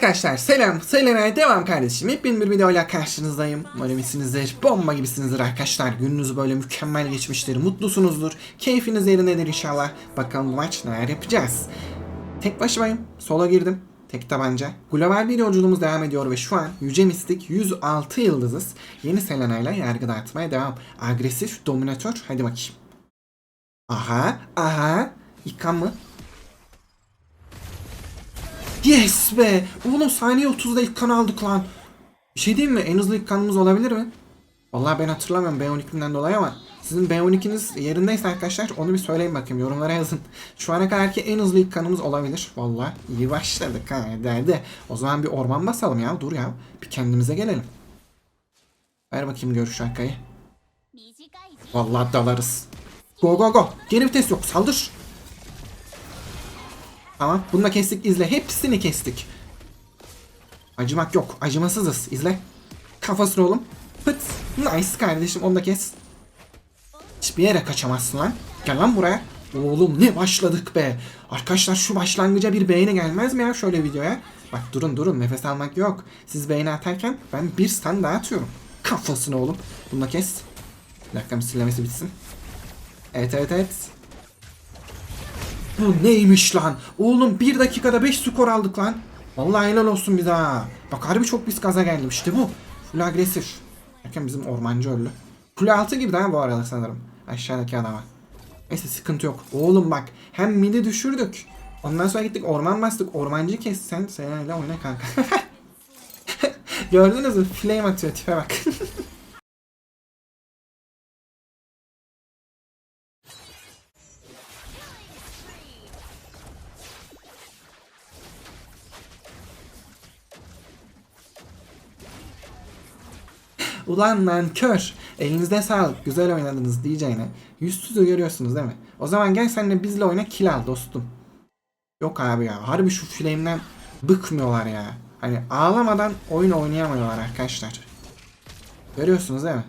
Arkadaşlar selam, Selena'ya devam kardeşim. Hepin bir videoyla karşınızdayım. Umarım iyisinizdir, bomba gibisinizdir arkadaşlar. Gününüz böyle mükemmel geçmiştir, mutlusunuzdur. Keyfiniz yerindedir inşallah. Bakalım bu maç neler yapacağız. Tek başımayım, sola girdim. Tek tabanca. Global bir yolculuğumuz devam ediyor ve şu an Yüce Mistik 106 yıldızız. Yeni Selena ile yargı dağıtmaya devam. Agresif, dominatör, hadi bakayım. Aha, aha. İlkan mı? Yes be! Oğlum saniye 30'da ilk kan aldık lan. Bir şey diyeyim mi? En hızlı ilk kanımız olabilir mi? Vallahi ben hatırlamıyorum B12'den dolayı ama sizin B12'niz yerindeyse arkadaşlar onu bir söyleyin bakayım yorumlara yazın. Şu ana kadarki en hızlı ilk kanımız olabilir. Vallahi iyi başladık ha derdi. O zaman bir orman basalım ya dur ya. Bir kendimize gelelim. Ver bakayım görüş arkayı. Vallahi dalarız. Go go go. Geri vites yok saldır. Tamam. Bunu da kestik. izle. Hepsini kestik. Acımak yok. Acımasızız. İzle. Kafasını oğlum. Pıt. Nice kardeşim. Onu da kes. Hiçbir yere kaçamazsın lan. Gel lan buraya. Oğlum ne başladık be. Arkadaşlar şu başlangıca bir beğeni gelmez mi ya şöyle videoya? Bak durun durun nefes almak yok. Siz beğeni atarken ben bir stand daha atıyorum. Kafasını oğlum. Bunu da kes. Bir dakika misillemesi bitsin. Evet evet evet. Bu neymiş lan? Oğlum bir dakikada 5 skor aldık lan. Vallahi helal olsun bize ha. Bak harbi çok biz gaza geldim işte bu. Full agresif. Erken bizim ormancı öldü. Kule altı gibi daha bu arada sanırım. Aşağıdaki adama. Neyse sıkıntı yok. Oğlum bak hem midi düşürdük. Ondan sonra gittik orman bastık. Ormancı kes sen seninle oyna kanka. Gördünüz mü? Flame atıyor tipe bak. Ulan lan kör. Elinizde sağlık. Güzel oynadınız diyeceğine. Yüzsüzü görüyorsunuz değil mi? O zaman gel sen de bizle oyna kill al dostum. Yok abi ya. Harbi şu flame'den bıkmıyorlar ya. Hani ağlamadan oyun oynayamıyorlar arkadaşlar. Görüyorsunuz değil mi?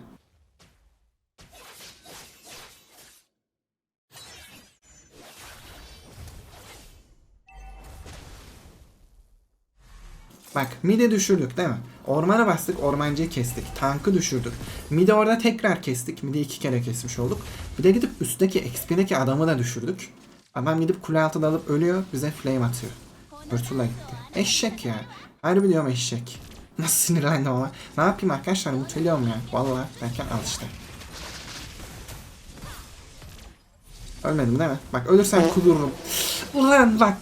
Bak mide düşürdük değil mi? Ormana bastık ormancıyı kestik. Tankı düşürdük. Mide orada tekrar kestik. Mide iki kere kesmiş olduk. Bir de gidip üstteki XP'deki adamı da düşürdük. Adam gidip kule altına alıp ölüyor. Bize flame atıyor. Hırtula gitti. Eşek ya. Harbi diyorum eşek. Nasıl sinirlendim ama. Ne yapayım arkadaşlar mutluyorum ya. Vallahi derken al işte. Ölmedim değil mi? Bak ölürsem kudururum. Ulan bak.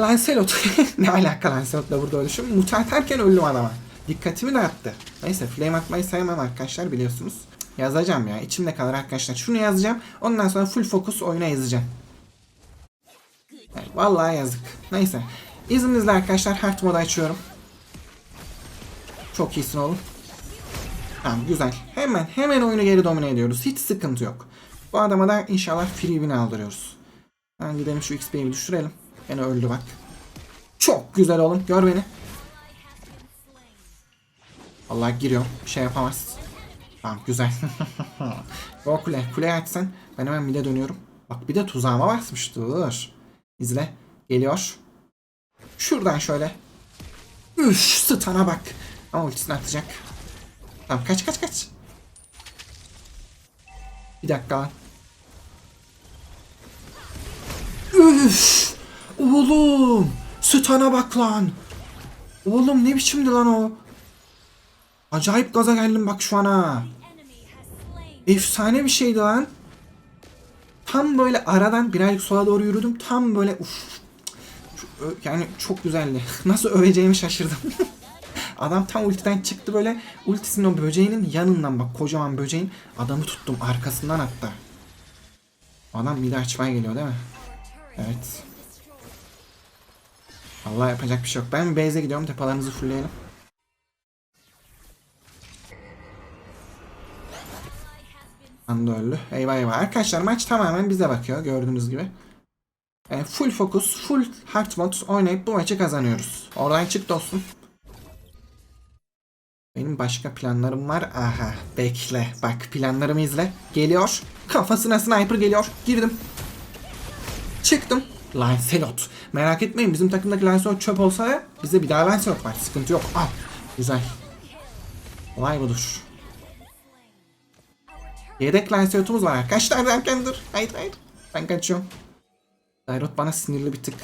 Lancelot. ne alaka Lancelot'la burada ölüşüm? Muta atarken öldüm adama. Dikkatimi dağıttı. Neyse flame atmayı sevmem arkadaşlar biliyorsunuz. Yazacağım ya. içimde kalır arkadaşlar. Şunu yazacağım. Ondan sonra full fokus oyuna yazacağım. Yani vallahi yazık. Neyse. İzninizle arkadaşlar hard mode açıyorum. Çok iyisin oğlum. Tamam güzel. Hemen hemen oyunu geri domine ediyoruz. Hiç sıkıntı yok. Bu adama da inşallah free win aldırıyoruz. Ben gidelim şu XP'yi düşürelim. Yine öldü bak. Çok güzel oğlum. Gör beni. Allah giriyorum. Bir şey yapamaz. Tamam güzel. o kule. Kuleyi açsan. Ben hemen mide dönüyorum. Bak bir de tuzağıma basmış. İzle. Geliyor. Şuradan şöyle. Üf stana bak. Ama ultisini atacak. Tamam kaç kaç kaç. Bir dakika lan. Üf. Oğlum. Stana bak lan. Oğlum ne biçimdi lan o. Acayip gaza geldim bak şu an ha. Efsane bir şeydi lan. Tam böyle aradan birazcık sola doğru yürüdüm. Tam böyle uf. Yani çok güzeldi. Nasıl öveceğimi şaşırdım. Adam tam ultiden çıktı böyle. Ultisinin o böceğinin yanından bak kocaman böceğin. Adamı tuttum arkasından hatta. Adam bir de açmaya geliyor değil mi? Evet. Allah yapacak bir şey yok. Ben base'e gidiyorum. Tepalarınızı fullleyelim. Anda öldü. Eyvah eyvah. Arkadaşlar maç tamamen bize bakıyor. Gördüğünüz gibi. Yani full fokus, full hard mode oynayıp bu maçı kazanıyoruz. Oradan çık dostum. Benim başka planlarım var. Aha bekle. Bak planlarımı izle. Geliyor. Kafasına sniper geliyor. Girdim. Çıktım. Lancelot. Merak etmeyin bizim takımdaki Lancelot çöp olsa bize bir daha Lancelot var. Sıkıntı yok. Al. Güzel. Olay budur. Yedek Lancelot'umuz var arkadaşlar derken dur. Hayır hayır. Ben kaçıyorum. Dairot bana sinirli bir tık.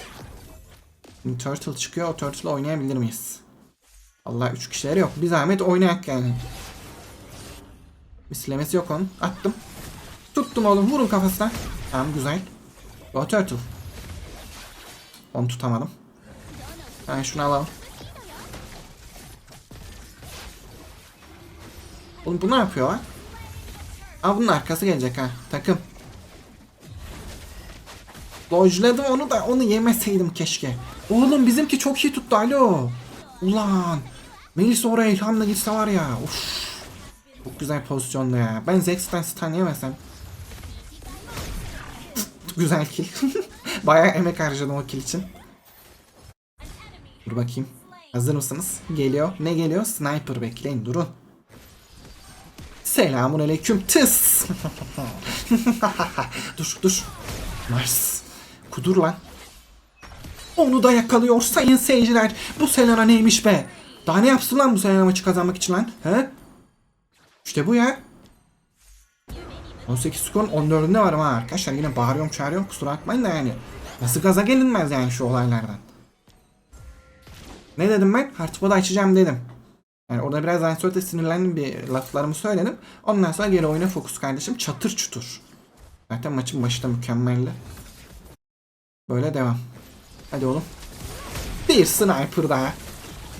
Şimdi Turtle çıkıyor. O Turtle'ı oynayabilir miyiz? Allah üç kişileri yok. Bir zahmet oynayak yani. Mislemesi yok onun. Attım. Tuttum oğlum. Vurun kafasına. Tamam güzel. O Turtle. Onu tutamadım. Ben şunu alalım. Oğlum bu ne yapıyor lan? Aa bunun arkası gelecek ha. Takım. Dojladım onu da onu yemeseydim keşke. Oğlum bizimki çok iyi tuttu alo. Ulan. Melis oraya ilhamla gitse var ya. Uf. Çok güzel pozisyonda ya. Ben Zex'ten stun yemesem. güzel kill. Bayağı emek harcadım o kill için. Dur bakayım. Hazır mısınız? Geliyor. Ne geliyor? Sniper bekleyin durun. Selamun aleyküm tıs. dur dur. Nice. Kudur lan. Onu da yakalıyor sayın seyirciler. Bu Selena neymiş be? Daha ne yapsın lan bu Selena maçı kazanmak için lan? He? İşte bu ya. 18 skorun 14'ünde varım ha arkadaşlar. Yine bağırıyorum çağırıyorum kusura bakmayın da yani. Nasıl gaza gelinmez yani şu olaylardan. Ne dedim ben? Hartmoda açacağım dedim. Yani orada biraz Lancelot'a sinirlendim bir laflarımı söyledim. Ondan sonra geri oyuna fokus kardeşim. Çatır çutur. Zaten maçın başı da. Böyle devam. Hadi oğlum. Bir sniper daha.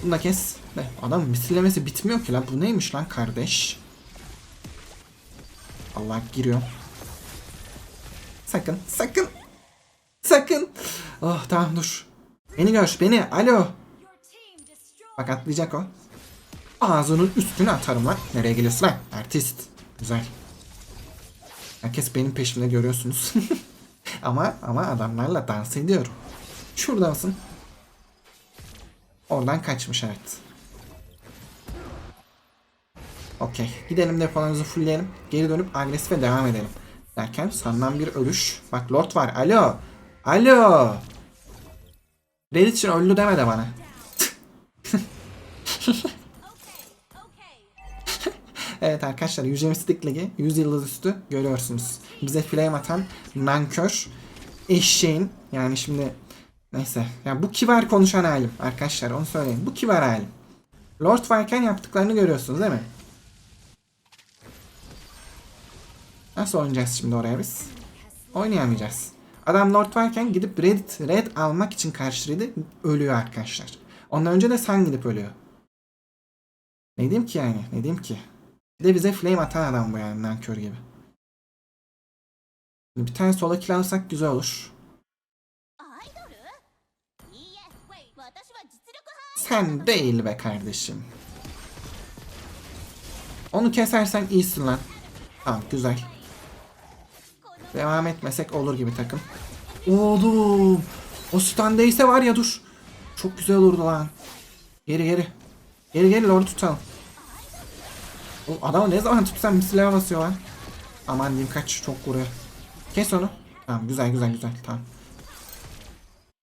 Bunu da kes. Ne? Adam misillemesi bitmiyor ki lan. Bu neymiş lan kardeş? Allah giriyor. Sakın. Sakın. Sakın. Oh tamam dur. Beni gör. Beni. Alo. Bak atlayacak o. Ağzının üstüne atarım lan. Nereye geliyorsun lan? Artist. Güzel. Herkes benim peşimde görüyorsunuz. ama ama adamlarla dans ediyorum. Şurada mısın? Oradan kaçmış evet. Okey. Gidelim depolarımızı fullleyelim. Geri dönüp agresife devam edelim. Derken sandan bir ölüş. Bak Lord var. Alo. Alo. Reddit için öldü deme de bana. Evet arkadaşlar Yüce Mystic Ligi 100 yıldız üstü görüyorsunuz. Bize flame atan nankör eşeğin yani şimdi neyse yani bu kibar konuşan halim arkadaşlar onu söyleyeyim. Bu kibar halim. Lord varken yaptıklarını görüyorsunuz değil mi? Nasıl oynayacağız şimdi oraya biz? Oynayamayacağız. Adam Lord varken gidip red, red almak için karşı red'i ölüyor arkadaşlar. Ondan önce de sen gidip ölüyor. Ne diyeyim ki yani? Ne diyeyim ki? Bir de bize flame atan adam bu yani nankör gibi. Bir tane sola kill alsak güzel olur. Sen değil be kardeşim. Onu kesersen iyisin lan. Tamam güzel. Devam etmesek olur gibi takım. Oğlum. O stun var ya dur. Çok güzel olurdu lan. Geri geri. Geri geri lord tutalım. Oğlum adamı ne zaman tutsam misileye basıyor lan. Aman diyeyim kaç çok vuruyor. Kes onu. Tamam güzel güzel güzel tamam.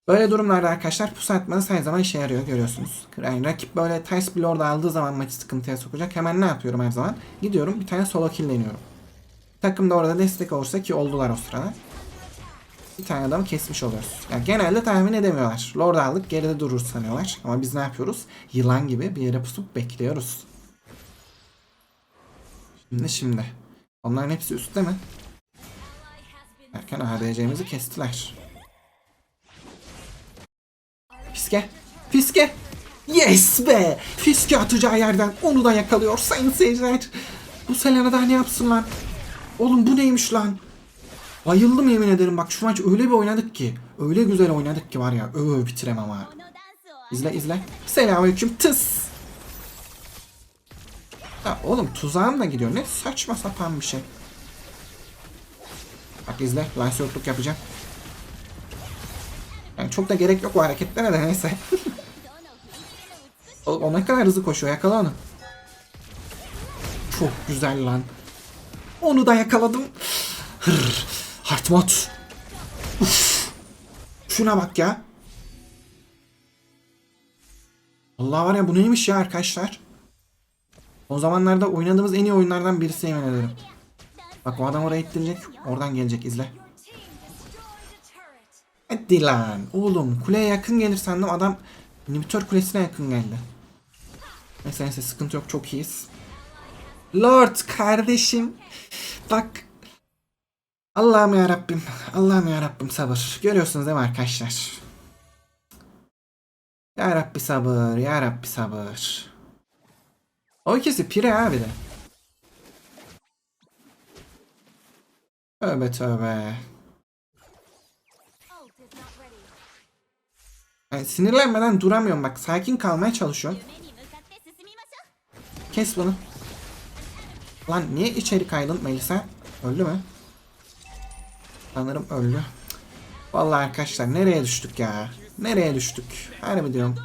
Böyle durumlarda arkadaşlar pusu atmanız her zaman işe yarıyor görüyorsunuz. Yani rakip böyle ters bir lord aldığı zaman maçı sıkıntıya sokacak. Hemen ne yapıyorum her zaman? Gidiyorum bir tane solo kill deniyorum. Takım da orada destek olursa ki oldular o sırada. Bir tane adamı kesmiş oluyoruz. Yani genelde tahmin edemiyorlar. Lord aldık geride durur sanıyorlar. Ama biz ne yapıyoruz? Yılan gibi bir yere pusup bekliyoruz. Şimdi şimdi. Onların hepsi üstte mi? Erken ADC'mizi kestiler. Fiske. Fiske. Yes be. Fiske atacağı yerden onu da yakalıyor sayın seyirciler. Bu Selena daha ne yapsın lan? Oğlum bu neymiş lan? Bayıldım yemin ederim bak şu maç öyle bir oynadık ki. Öyle güzel oynadık ki var ya öv bitiremem ha. İzle izle. Selamünaleyküm tıs. Ya oğlum tuzağımla gidiyor. Ne saçma sapan bir şey. Bak izle. Lansiyotluk yapacağım. Yani çok da gerek yok o hareketlere de neyse. oğlum o ne kadar hızlı koşuyor. Yakala onu. Çok güzel lan. Onu da yakaladım. Hırr. Hartmut. Uf. Şuna bak ya. Allah var ya bu neymiş ya arkadaşlar. O zamanlarda oynadığımız en iyi oyunlardan birisi yemin ederim. Bak o adam oraya ittirecek. Oradan gelecek izle. Hadi lan. Oğlum kuleye yakın gelir sandım. Adam inhibitör kulesine yakın geldi. Neyse neyse sıkıntı yok çok iyiyiz. Lord kardeşim. Bak. Allah'ım ya Rabbim. Allah'ım ya Rabbim sabır. Görüyorsunuz değil mi arkadaşlar? Ya Rabbi sabır. Ya Rabbi sabır. O ikisi pire abi de. Tövbe tövbe. Yani sinirlenmeden duramıyorum bak. Sakin kalmaya çalışıyorum. Kes bunu. Lan niye içeri kaydın Melisa? Öldü mü? Sanırım öldü. Vallahi arkadaşlar nereye düştük ya? Nereye düştük? Harbi diyorum.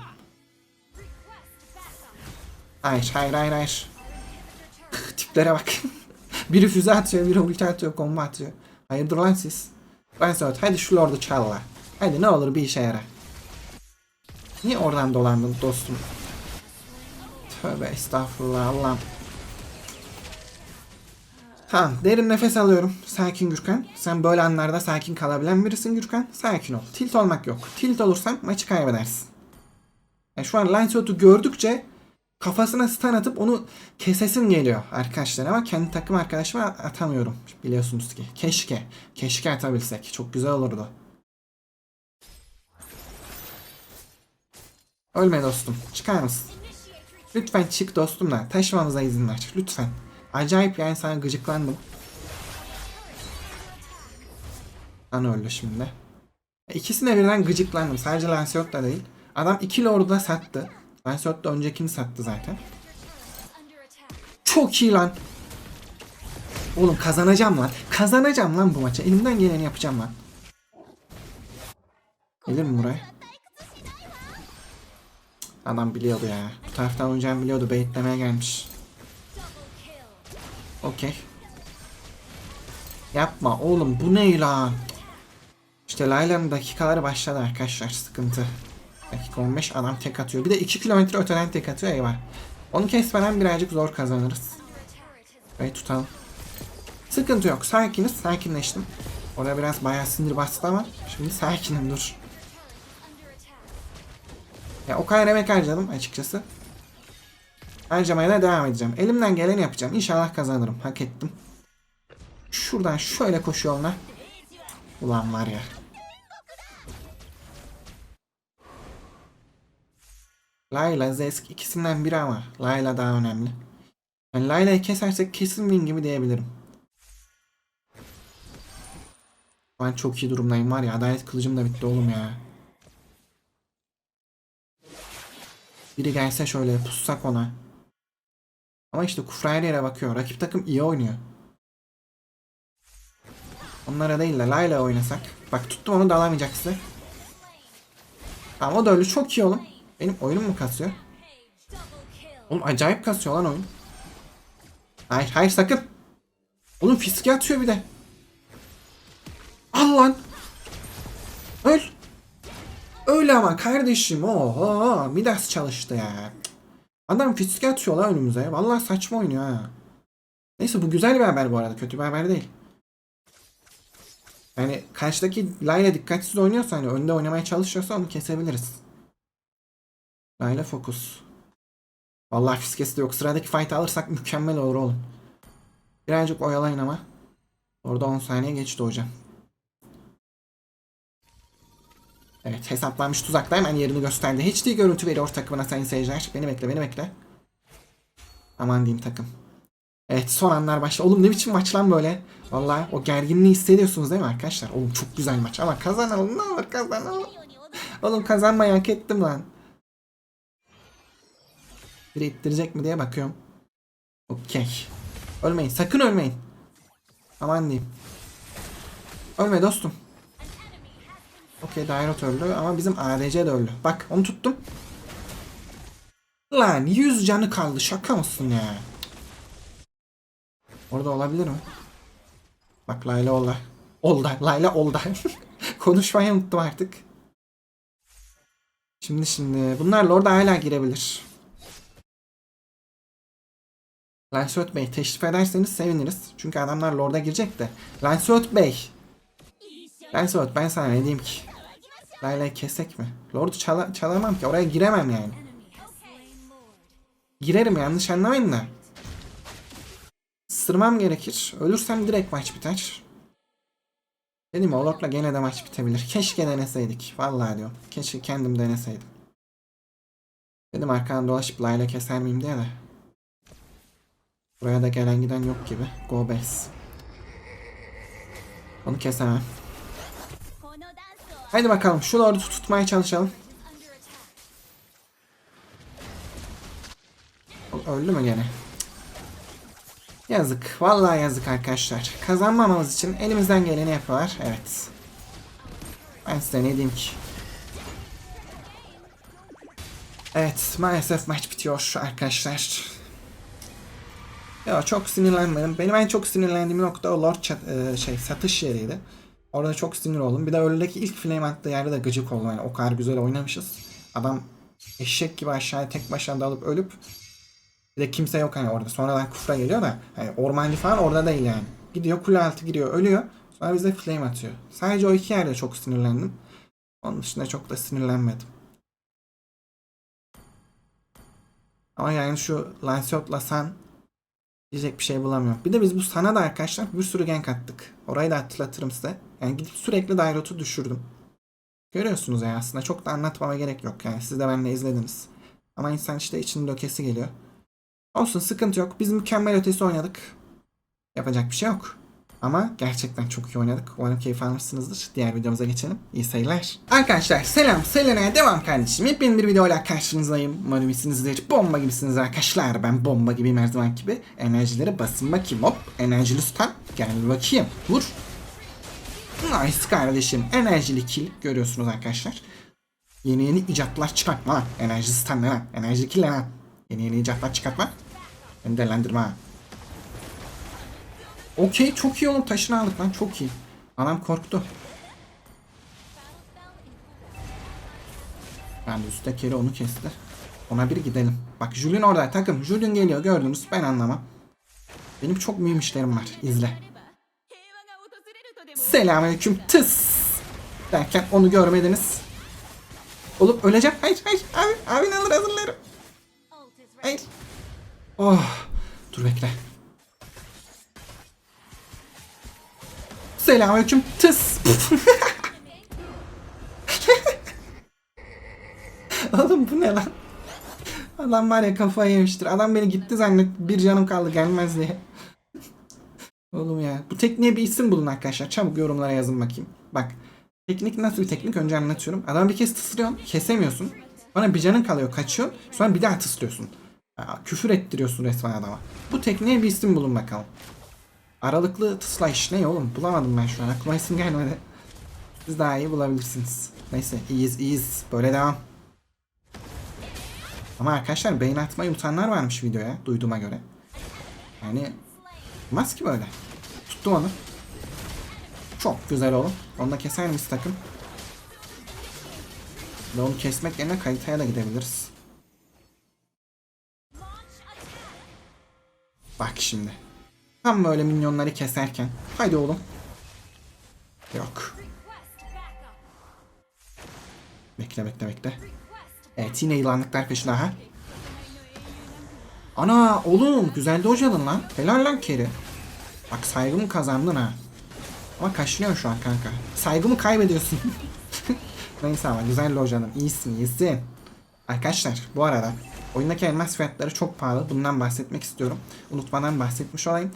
Hayır hayır hayır hayır. Tiplere bak. biri füze atıyor, biri ulti atıyor, kombo atıyor. Hayırdır lan siz? Söyle hadi şu lordu çal la. Hadi ne olur bir işe yara. Niye oradan dolandın dostum? Tövbe estağfurullah Allah'ım. Tamam derin nefes alıyorum. Sakin Gürkan. Sen böyle anlarda sakin kalabilen birisin Gürkan. Sakin ol. Tilt olmak yok. Tilt olursan maçı kaybedersin. Yani şu an Lancelot'u gördükçe kafasına stun atıp onu kesesim geliyor arkadaşlar ama kendi takım arkadaşıma atamıyorum. Biliyorsunuz ki. Keşke. Keşke atabilsek. Çok güzel olurdu. Ölme dostum. Çıkar mısın? Lütfen çık dostum da izin ver. Lütfen. Acayip yani sana gıcıklandım. Lan öldü şimdi. İkisine birden gıcıklandım. Sadece Lancelot da değil. Adam iki lord'u da sattı. Lancelot da öncekini sattı zaten. Çok iyi lan. Oğlum kazanacağım lan. Kazanacağım lan bu maçı. Elimden geleni yapacağım lan. Gelir mi buraya? Adam biliyordu ya. Bu taraftan oynayacağımı biliyordu. Baitlemeye gelmiş. Okey. Yapma oğlum bu ne lan? İşte Layla'nın dakikaları başladı arkadaşlar sıkıntı. Dakika 15 adam tek atıyor. Bir de 2 kilometre öteden tek atıyor eyvah. Onu kesmeden birazcık zor kazanırız. Ve tutalım. Sıkıntı yok. Sakiniz. Sakinleştim. Orada biraz bayağı sinir bastı ama şimdi sakinim dur. Ya o kadar emek harcadım açıkçası. Harcamaya da devam edeceğim. Elimden geleni yapacağım. İnşallah kazanırım. Hak ettim. Şuradan şöyle koşu yoluna. Ulan var ya. Layla, Zesk ikisinden biri ama Layla daha önemli. Yani Layla'yı kesersek kesin win gibi diyebilirim. Ben çok iyi durumdayım var ya. Adalet kılıcım da bitti oğlum ya. Biri gelse şöyle pussak ona. Ama işte Kufra her yere bakıyor. Rakip takım iyi oynuyor. Onlara değil de Layla oynasak. Bak tuttum onu da alamayacak size. Tamam o da öyle çok iyi oğlum. Benim oyunum mu kasıyor? Oğlum acayip kasıyor lan oyun. Hayır hayır sakın. Oğlum fiske atıyor bir de. Al lan. Öl. Öyle ama kardeşim. Oho. Midas çalıştı ya. Adam fiske atıyor lan önümüze. Vallahi saçma oynuyor ha. Neyse bu güzel bir haber bu arada. Kötü bir haber değil. Yani karşıdaki Layla dikkatsiz oynuyorsa hani önde oynamaya çalışıyorsa onu kesebiliriz. Layla fokus. Vallahi fiskesi de yok. Sıradaki fight alırsak mükemmel olur oğlum. Birazcık oyalayın ama. Orada 10 saniye geçti hocam. Evet hesaplanmış tuzakla hemen hani yerini gösterdi. Hiç değil görüntü veriyor takımına sayın seyirciler. Beni bekle beni bekle. Aman diyeyim takım. Evet son anlar başla. Oğlum ne biçim maç lan böyle? Valla o gerginliği hissediyorsunuz değil mi arkadaşlar? Oğlum çok güzel maç ama kazanalım ne olur kazanalım. Oğlum kazanmayı hak ettim lan. Biri ittirecek mi diye bakıyorum. Okey. Ölmeyin sakın ölmeyin. Aman diyeyim. Ölme dostum. Okey Dairot öldü ama bizim ADC de öldü. Bak onu tuttum. Lan 100 canı kaldı. Şaka mısın ya? Orada olabilir mi? Bak Layla oldu. Oldu. Layla oldu. Konuşmayı unuttum artık. Şimdi şimdi bunlarla orada hala girebilir. Lancelot Bey teşrif ederseniz seviniriz. Çünkü adamlar Lord'a girecek de. Lancelot Bey. Lancelot ben sana ne diyeyim ki? Layla'yı kesek mi? Lord'u çala- çalamam ki. Oraya giremem yani. Girerim yanlış anlamayın da. Sırmam gerekir. Ölürsem direkt maç biter. Dedim o gene de maç bitebilir. Keşke deneseydik. Vallahi diyorum. Keşke kendim deneseydim. Dedim arkadan dolaşıp Layla keser miyim diye de. Buraya da gelen giden yok gibi. Go base. Onu kesemem. Haydi bakalım şunu orada tutmaya çalışalım. Öldü mü gene? Yazık. Vallahi yazık arkadaşlar. Kazanmamamız için elimizden geleni yapıyorlar. Evet. Ben size ne diyeyim ki? Evet. Maalesef maç bitiyor arkadaşlar. Ya çok sinirlenmedim. Benim en çok sinirlendiğim nokta o Lord chat, e, şey satış yeriydi. Orada çok sinir oldum. Bir de öldeki ilk flame attığı yerde de gıcık oldum. Yani o kadar güzel oynamışız. Adam eşek gibi aşağıya tek başına dalıp ölüp bir de kimse yok hani orada. Sonradan kufra geliyor da hani ormancı falan orada değil yani. Gidiyor kule altı giriyor ölüyor. Sonra bize flame atıyor. Sadece o iki yerde çok sinirlendim. Onun dışında çok da sinirlenmedim. Ama yani şu Lancelot'la San diyecek bir şey bulamıyorum. Bir de biz bu San'a da arkadaşlar bir sürü gank attık. Orayı da hatırlatırım size. Yani gidip sürekli Dairot'u düşürdüm. Görüyorsunuz ya aslında çok da anlatmama gerek yok yani. Siz de benimle izlediniz. Ama insan işte içinin dökesi geliyor. Olsun sıkıntı yok. Biz mükemmel ötesi oynadık. Yapacak bir şey yok. Ama gerçekten çok iyi oynadık. Umarım keyif almışsınızdır. Diğer videomuza geçelim. İyi seyirler. Arkadaşlar selam. Selena'ya devam kardeşim. Hepin bir videoyla karşınızdayım. Umarım iyisinizdir. Bomba gibisiniz arkadaşlar. Ben bomba gibi her zaman gibi. Enerjileri basın bakayım. Hop. Enerjili stun. Gel bakayım. Vur. Nice kardeşim. Enerjili kill. Görüyorsunuz arkadaşlar. Yeni yeni icatlar çıkartma. Enerji stun lan? Enerjili kill lan? Yeni yeni icatlar çıkartma. Beni değerlendirme ha. Okey çok iyi oğlum taşını aldık lan çok iyi. Adam korktu. Ben de üstte kere onu kesti. Ona bir gidelim. Bak Julian orada takım. Julian geliyor gördünüz ben anlamam. Benim çok mühim işlerim var. İzle. Selamünaleyküm tıs. Derken onu görmediniz. Olup öleceğim. Hayır hayır abi. Abin alır hazırlarım. Hayır. Oh. Dur bekle. Selamünaleyküm. Tıs. Oğlum bu ne lan? Adam var ya kafayı yemiştir. Adam beni gitti zannet bir canım kaldı gelmez diye. Oğlum ya. Bu tekniğe bir isim bulun arkadaşlar. Çabuk yorumlara yazın bakayım. Bak. Teknik nasıl bir teknik önce anlatıyorum. Adam bir kez tıslıyorsun. Kesemiyorsun. Sonra bir canın kalıyor. Kaçıyorsun. Sonra bir daha tıslıyorsun. Küfür ettiriyorsun resmen adama. Bu tekniğe bir isim bulun bakalım. Aralıklı tıslayış ne oğlum? Bulamadım ben şu an. Aklıma isim gelmedi. Siz daha iyi bulabilirsiniz. Neyse iyiyiz iyiyiz. Böyle devam. Ama arkadaşlar beğeni atmayı unutanlar varmış videoya. Duyduğuma göre. Yani olmaz ki böyle. Tuttum onu. Çok güzel oğlum. Onu da keser miyiz takım? Ve onu kesmek yerine kaliteye de gidebiliriz. Bak şimdi. Tam böyle minyonları keserken. Haydi oğlum. Yok. Bekle bekle bekle. Evet yine yılanlıklar peşinde ha. Ana oğlum güzel de hocalın lan. Helal lan Keri. Bak saygımı kazandın ha. Ama kaşınıyorsun şu an kanka. Saygımı kaybediyorsun. Neyse ama güzel lojanım. İyisin iyisin. Arkadaşlar bu arada oyundaki elmas fiyatları çok pahalı. Bundan bahsetmek istiyorum. Unutmadan bahsetmiş olayım.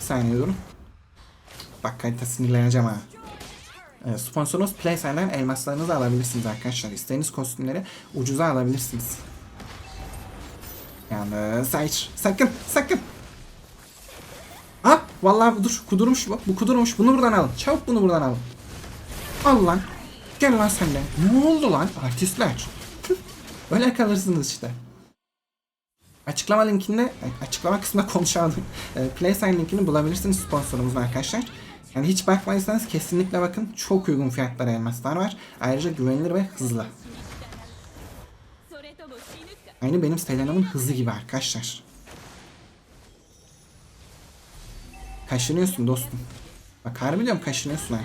Bir saniye durun. Bak kalite sinirleneceğim ha. Ee, Sponsorumuz PlaySide'den elmaslarınızı alabilirsiniz arkadaşlar. İstediğiniz kostümleri ucuza alabilirsiniz. Yalnız hayır. Sakın sakın. Ha vallahi dur kudurmuş bu. Bu kudurmuş. Bunu buradan alın. Çabuk bunu buradan alın. Al lan. Gel lan sen de. Ne oldu lan artistler? Öyle kalırsınız işte. Açıklama linkinde, açıklama kısmında konuşalım. E, PlaySide linkini bulabilirsiniz sponsorumuz arkadaşlar. Yani hiç bakmadıysanız kesinlikle bakın. Çok uygun fiyatlara elmaslar var. Ayrıca güvenilir ve hızlı. Aynı benim Selena'mın hızı gibi arkadaşlar. Kaşınıyorsun dostum. Bak harbi diyorum kaşınıyorsun ha.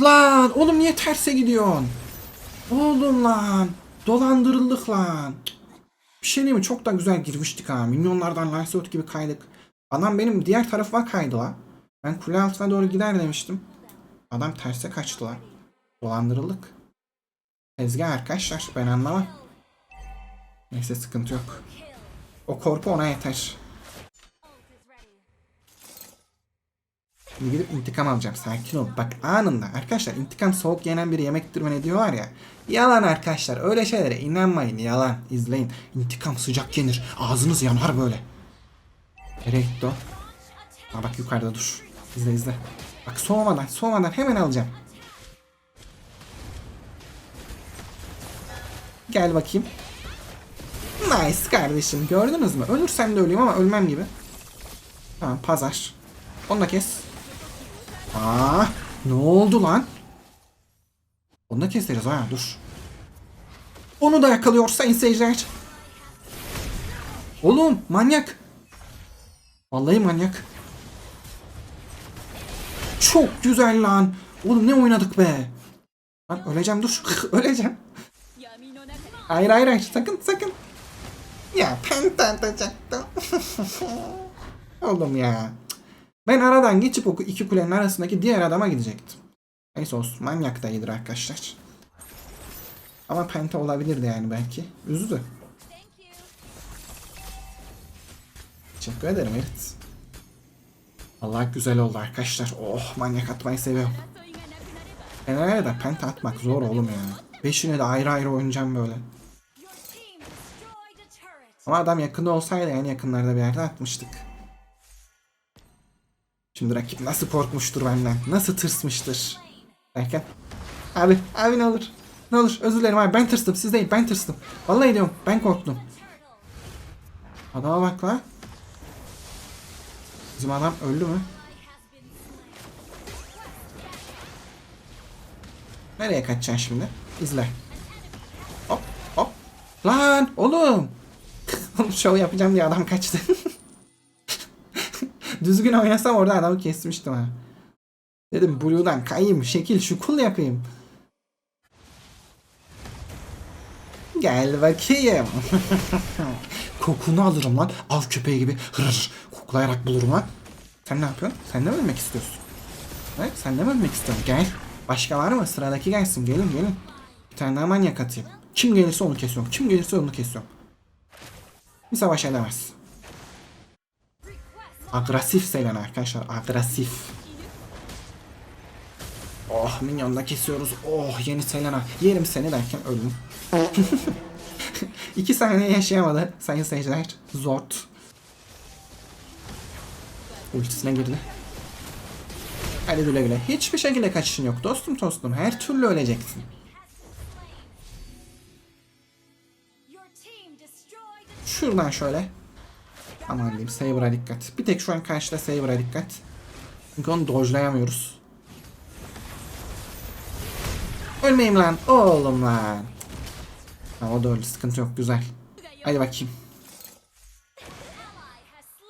Lan oğlum niye terse gidiyorsun? Oğlum lan. Dolandırıldık lan. Bir şey değil mi? Çok da güzel girmiştik ha. Milyonlardan Lancelot gibi kaydık. Adam benim diğer tarafıma kaydı la. Ben kule altına doğru gider demiştim. Adam terse kaçtı la. Dolandırıldık. Tezgah arkadaşlar ben anlamam. Neyse sıkıntı yok. O korku ona yeter. Şimdi gidip intikam alacağım. Sakin ol. Bak anında. Arkadaşlar intikam soğuk yenen bir yemektir ne diyorlar ya. Yalan arkadaşlar. Öyle şeylere inanmayın. Yalan. İzleyin. İntikam sıcak yenir. Ağzınız yanar böyle. Nereye gitti bak yukarıda dur. İzle izle. Bak soğumadan soğumadan hemen alacağım. Gel bakayım. Nice kardeşim. Gördünüz mü? Ölürsem de öleyim ama ölmem gibi. Tamam pazar. Onu da kes. Aa, ne oldu lan? Onu da keseriz ha dur. Onu da yakalıyor sayın seyirciler. Oğlum manyak. Vallahi manyak. Çok güzel lan. Oğlum ne oynadık be. Lan öleceğim dur. öleceğim. Hayır hayır hayır sakın sakın. Ya penta atacaktım. Oğlum ya. Ben aradan geçip o iki kulenin arasındaki diğer adama gidecektim. Neyse olsun. Manyak da iyidir arkadaşlar. Ama penta olabilirdi yani belki. Üzdü. Teşekkür ederim evet. Allah güzel oldu arkadaşlar. Oh manyak atmayı seviyorum. Fener'e de penta atmak zor oğlum ya. Beşine de ayrı ayrı oynayacağım böyle. Ama adam yakında olsaydı yani yakınlarda bir yerde atmıştık. Şimdi rakip nasıl korkmuştur benden. Nasıl tırsmıştır. Derken. Abi, abi ne olur. Ne olur özür dilerim abi ben tırstım siz değil ben tırstım. Vallahi diyorum ben korktum. Adama bak la. Bizim adam öldü mü? Nereye kaçacaksın şimdi? İzle. Hop hop. Lan oğlum. Oğlum şov yapacağım diye adam kaçtı. Düzgün oynasam orada adamı kesmiştim ha. Dedim Blue'dan kayayım, şekil şukul yapayım. Gel bakayım. Kokunu alırım lan. Av köpeği gibi hırır koklayarak bulurum ha. Sen ne yapıyorsun? Sen de mi ölmek istiyorsun? Evet, sen de mi ölmek istiyorsun? Gel. Başka var mı? Sıradaki gelsin. Gelin gelin. Bir tane daha manyak atayım. Kim gelirse onu kesiyorum. Kim gelirse onu kesiyorum. Bir savaş edemez. Agresif Selena arkadaşlar. Agresif. Oh minyonda kesiyoruz. Oh yeni Selena. Yerim seni derken öldüm. İki saniye yaşayamadı sayın seyirciler. Zort. Ultisine girdi. Hadi güle güle. Hiçbir şekilde kaçışın yok dostum tostum. Her türlü öleceksin. Şuradan şöyle. Aman diyeyim Saber'a dikkat. Bir tek şu an karşıda Saber'a dikkat. Çünkü onu dojlayamıyoruz. Ölmeyeyim lan. Oğlum lan. Ha, o da öldü. Sıkıntı yok. Güzel. Hadi bakayım.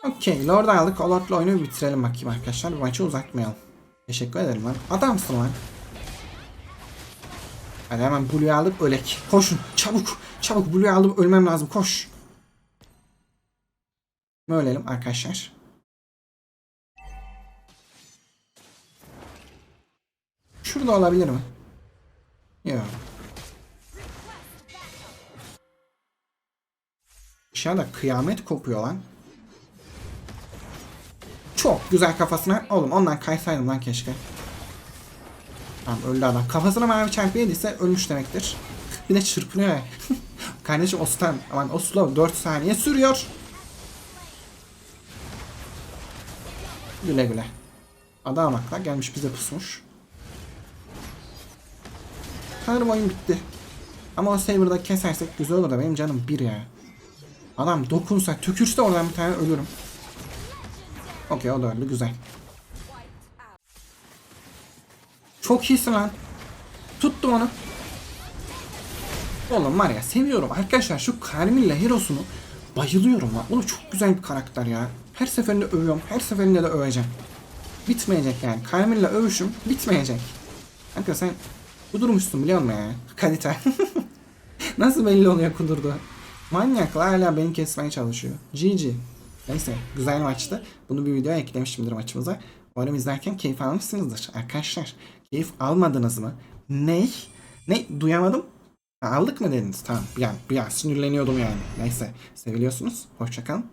Okey. Lord'u aldık. O Lord'la oyunu bitirelim bakayım arkadaşlar. Bu maçı uzatmayalım. Teşekkür ederim lan. Adamsın lan. Hadi hemen Blue'yu alıp ölek. Koşun. Çabuk. Çabuk Blue'yu aldım. Ölmem lazım. Koş. Mi ölelim arkadaşlar? Şurada olabilir mi? Yok. Aşağıda kıyamet kopuyor lan. Çok güzel kafasına. Oğlum ondan kaysaydım lan keşke. Tamam öldü adam. Kafasına mavi çarpı yediyse ölmüş demektir. Bir de çırpınıyor ya. Kardeşim o stun. Aman o slow 4 saniye sürüyor. Güle güle. Adam bak lan gelmiş bize pusmuş. Sanırım oyun bitti. Ama o Saber'da kesersek güzel olur da benim canım bir ya. Adam dokunsa, tükürse oradan bir tane ölürüm. Okey o da öldü güzel. Çok iyisin lan. Tuttum onu. Oğlum var ya seviyorum arkadaşlar şu Carmilla Hero'sunu bayılıyorum lan. Oğlum çok güzel bir karakter ya. Her seferinde övüyorum. Her seferinde de öveceğim. Bitmeyecek yani. Carmilla övüşüm bitmeyecek. Kanka sen kudurmuşsun biliyor musun ya? Kalite. Nasıl belli oluyor kudurdu? Manyaklar hala beni kesmeye çalışıyor. GG. Neyse güzel maçtı. Bunu bir videoya eklemişimdir maçımıza. Umarım izlerken keyif almışsınızdır. Arkadaşlar keyif almadınız mı? Ne? Ne? Duyamadım. Aldık mı dediniz? Tamam bir an, bir an sinirleniyordum yani. Neyse seviliyorsunuz. Hoşçakalın.